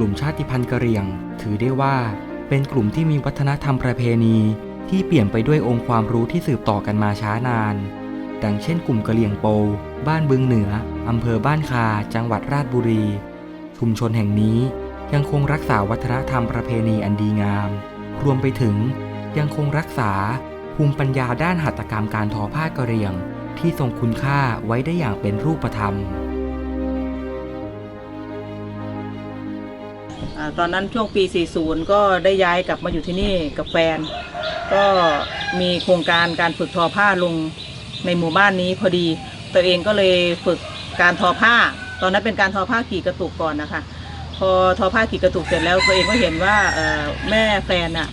กลุ่มชาติพันธุ์กะเหรี่ยง ถือได้ว่า เป็นกลุ่มที่มีวัฒนธรรมประเพณีที่เปลี่ยนไปด้วยองค์ความรู้ที่สืบต่อกันมาช้านาน ดังเช่นกลุ่มกะเหรี่ยงโป บ้านบึงเหนือ อำเภอบ้านคา จังหวัดราชบุรี ชุมชนแห่งนี้ยังคงรักษาวัฒนธรรมประเพณีอันดีงาม รวมไปถึงยังคงรักษาภูมิปัญญาด้านหัตถกรรมการทอผ้ากะเหรี่ยง ที่ทรงคุณค่าไว้ได้อย่างเป็นรูปธรรม อาตอนนั้นช่วงปี 40 ก็ได้ย้ายกลับมาอยู่ที่นี่กับแฟน ก็มีโครงการการฝึกทอผ้าลงในหมู่บ้านนี้พอดี ตัวเองก็เลยฝึกการทอผ้า ตอนนั้นเป็นการทอผ้ากี่กระตุกก่อนนะคะ พอทอผ้ากี่กระตุกเสร็จแล้วตัวเองก็เห็นว่าแม่แฟนอะ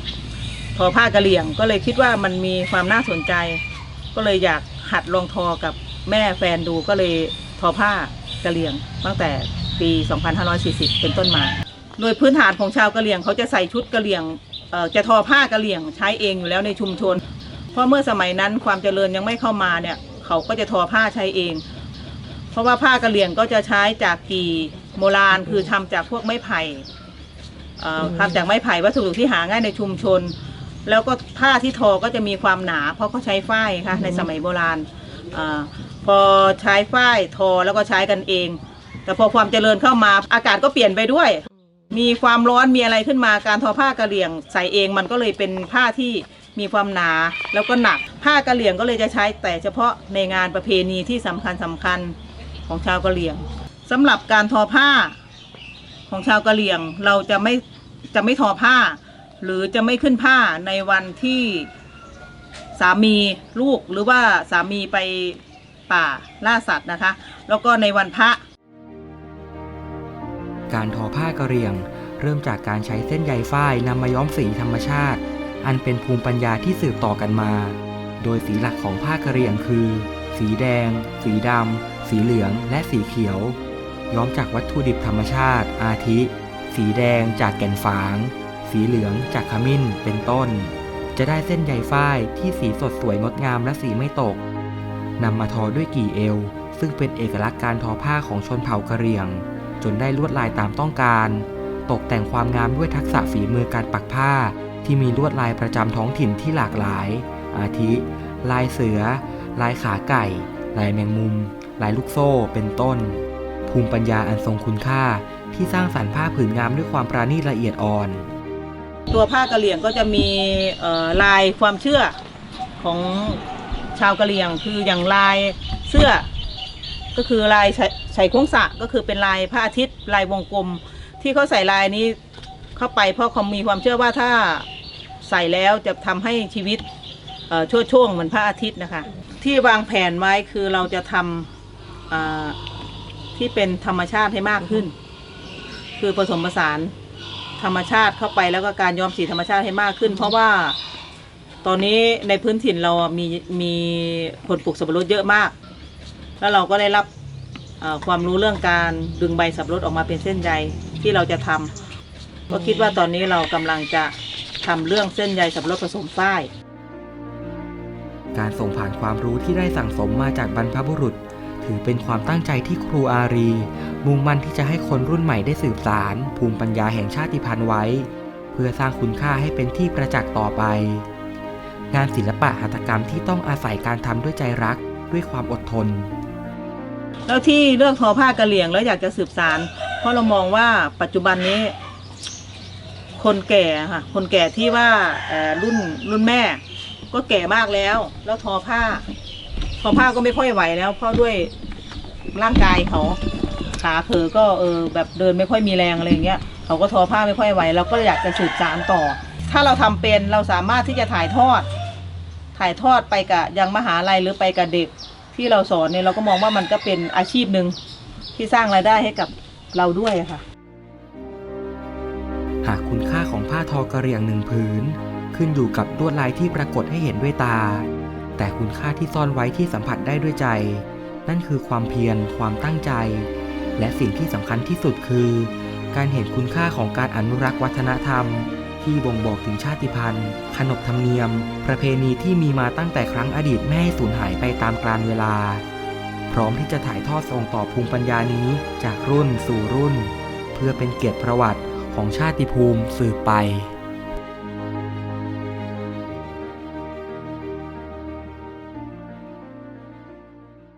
ทอผ้ากระเหลี่ยง ก็เลยคิดว่ามันมีความน่าสนใจ ก็เลยอยากหัดลองทอกับแม่แฟนดูก็เลยทอผ้ากระเหลี่ยงตั้งแต่ปี 2540 เป็นต้นมา โดยพื้นฐานของชาวกะเหรี่ยงเขาจะใส่ชุดกะเหรี่ยงเอ่อจะทอผ้ากะเหรี่ยงใช้เองอยู่แล้วในชุมชน เพราะเมื่อสมัยนั้นความเจริญยังไม่เข้ามาเนี่ยเขาก็จะทอผ้าใช้เอง เพราะว่าผ้ากะเหรี่ยงก็จะใช้จากกี่โบราณคือทำจากพวกไม้ไผ่เอ่อทำจากไม้ไผ่วัสดุที่หาง่ายในชุมชน แล้วก็ผ้าที่ทอก็จะมีความหนา เพราะเขาใช้ฝ้ายค่ะในสมัยโบราณอาพอใช้ฝ้ายทอแล้วก็ใช้กันเอง แต่พอความเจริญเข้ามาอากาศก็เปลี่ยนไปด้วย มีความร้อนมีอะไรขึ้นมาการทอผ้ากะเหรี่ยงใส่เองมันก็เลยเป็นผ้าที่มีความหนาแล้วก็หนัก ผ้ากะเหรี่ยงก็เลยจะใช้แต่เฉพาะในงานประเพณีที่สำคัญสำคัญของชาวกะเหรี่ยงสำหรับการทอผ้าของชาวกะเหรี่ยงเราจะไม่จะไม่ทอผ้า หรือจะไม่ขึ้นผ้าในวันที่สามีลูกหรือว่าสามีไปป่าล่าสัตว์นะคะ แล้วก็ในวันพระ การทอผ้ากะเหรี่ยง เริ่มจากการใช้เส้นใยฝ้ายนำมาย้อมสีธรรมชาติ อันเป็นภูมิปัญญาที่สืบต่อกันมา โดยสีหลักของผ้ากะเหรี่ยงคือ สีแดง สีดำ สีเหลือง และสีเขียว ย้อมจากวัตถุดิบธรรมชาติ อาทิ สีแดงจากแก่นฝาง สีเหลืองจากขมิ้น เป็นต้น จะได้เส้นใยฝ้ายที่สีสดสวยงดงามและสีไม่ตกนำมาทอด้วยกี่เอว ซึ่งเป็นเอกลักษณ์การทอผ้าของชนเผ่ากะเหรี่ยง จนได้ลวดลายตามต้องการ ตกแต่งความงามด้วยทักษะฝีมือการปักผ้า ที่มีลวดลายประจำท้องถิ่นที่หลากหลาย อาทิ ลายเสือ ลายขาไก่ ลายแมงมุม ลายลูกโซ่ เป็นต้น ภูมิปัญญาอันทรงคุณค่าที่สร้างสรรค์ผ้าผืนงามด้วยความปราณีตละเอียดอ่อน ตัวผ้ากะเหรี่ยงก็จะมีลายความเชื่อของชาวกะเหรี่ยง คืออย่างลายเสื้อ ก็คือลายใส่ใส่โค้งสะก็คือเป็นลายพระอาทิตย์ลายวงกลม ที่เขาใส่ลายนี้เข้าไปเพราะเขามีความเชื่อว่าถ้าใส่แล้วจะทำให้ชีวิตเอ่อช่วช่วงเหมือนพระอาทิตย์นะคะ ที่วางแผนไว้คือเราจะทำอ่าที่เป็นธรรมชาติให้มากขึ้น คือผสมผสานธรรมชาติเข้าไปแล้วก็การย้อมสีธรรมชาติให้มากขึ้น เพราะว่าตอนนี้ในพื้นถิ่นเรามีมีผลปลูกสับปะรดเยอะมาก แล้วเราก็ได้รับความรู้เรื่องการดึงใบสับปะรดออกมาเป็นเส้นใยที่เราจะทำก็คิดว่าตอนนี้เรากำลังจะทำเรื่องเส้นใยสับปะรดผสมฝ้าย การส่งผ่านความรู้ที่ได้สั่งสมมาจากบรรพบุรุษ ถือเป็นความตั้งใจที่ครูอารี มุ่งมั่นที่จะให้คนรุ่นใหม่ได้สืบสาร ภูมิปัญญาแห่งชาติพันธุ์ไว้ เพื่อสร้างคุณค่าให้เป็นที่ประจักษ์ต่อไป งานศิลปะหัตถกรรมที่ต้องอาศัยการทำด้วยใจรักด้วยความอดทน แล้วที่เลือกทอผ้ากะเหรี่ยงแล้วอยากจะสืบสาร เพราะเรามองว่าปัจจุบันนี้ คนแก่ค่ะ คนแก่ที่ว่าเอ่อรุ่นรุ่นแม่ ก็แก่มากแล้ว แล้วทอผ้า ทอผ้าก็ไม่ค่อยไหวแล้ว เพราะด้วยร่างกายเขาขาเขอก็เออแบบเดินไม่ค่อยมีแรงอะไรอย่างเงี้ยเขาก็ทอผ้าไม่ค่อยไหวเราก็อยากจะสืบสารต่อ ถ้าเราทำเป็นเราสามารถที่จะถ่ายทอด ถ่ายทอดไปกับยังมหาลัยหรือไปกับเด็ก ที่เราสอนเนี่ยเราก็มองว่ามันก็เป็นอาชีพหนึ่งที่สร้างรายได้ให้กับเราด้วยค่ะ หากคุณค่าของผ้าทอกระเรียงหนึ่งผืน ขึ้นอยู่กับลวดลายที่ปรากฏให้เห็นด้วยตา แต่คุณค่าที่ซ่อนไว้ที่สัมผัสได้ด้วยใจ นั่นคือความเพียรความตั้งใจ และสิ่งที่สำคัญที่สุดคือ การเห็นคุณค่าของการอนุรักษ์วัฒนธรรม ที่บ่งบอกถึงชาติพันธุ์ ขนบธรรมเนียม ประเพณีที่มีมาตั้งแต่ครั้งอดีตไม่ให้สูญหายไปตามกาลเวลา พร้อมที่จะถ่ายทอดส่งต่อภูมิปัญญานี้จากรุ่นสู่รุ่น เพื่อเป็นเกียรติประวัติของชาติภูมิสืบไป